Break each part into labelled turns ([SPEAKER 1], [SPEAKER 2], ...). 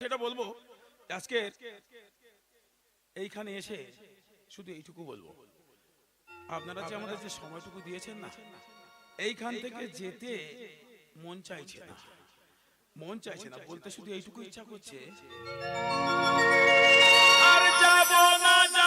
[SPEAKER 1] সেটা বলব আজকে এইখানে এসে শুধু এইটুকু বলব। আপনারা যে আমাদের যে সময়টুকু দিয়েছেন না, এইখান থেকে যেতে মন চাইছে না। মন চাইছে না, বলতে শুধু এইটুকু ইচ্ছা করছে। আর যাব না না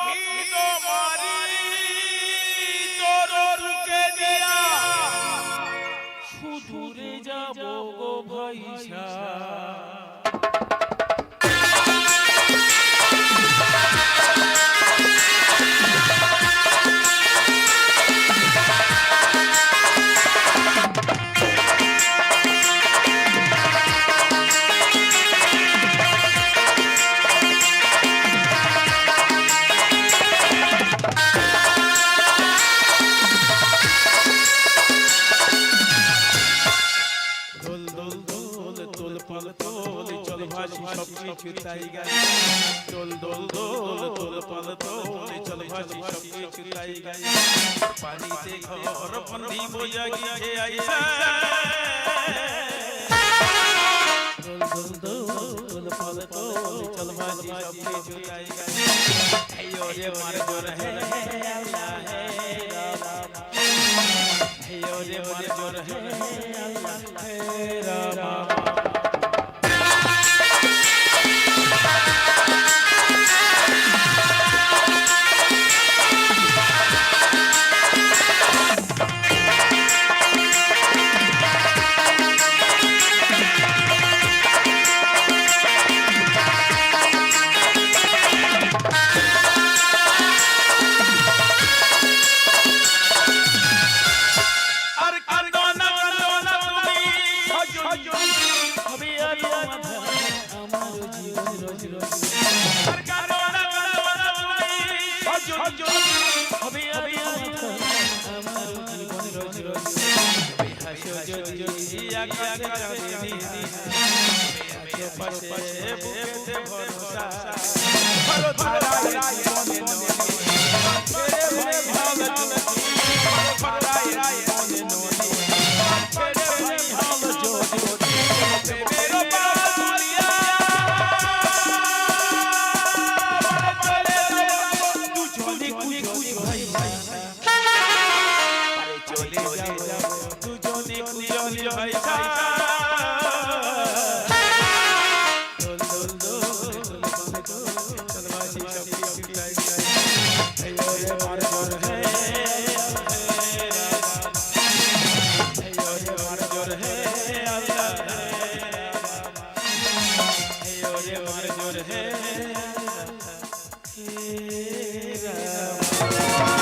[SPEAKER 1] ভৈষা ভাসি সব কিছু তাই গাই। দোল দোল দোল তোল পাল তোল চল ভাসি সব কিছু তাই গাই। পানিতে ঘর বন্দি বইয়া গিয়ে আইসা। দোল দোল দোল পাল তোল চল ভাসি সব কিছু তাই গাই। হেয়ো রে মার জোর হে আল্লাহ হে রাম। রে মার জোর হে আল্লাহ হে রাম। রোজ হাসো যদি আকাশে চাঁদনি হাসো পাশে বুকেতে ভরসা ভরসা মনে নয় ছেড়ে ভরে ভালো পাড়ায় রায় মনে নয় ছেড়ে ভরে ভালো যদি প্রেমের পারিয়া দুজনে কুজল ভাইসা Hey, hey, hey, hey, hey, hey, hey, hey, hey,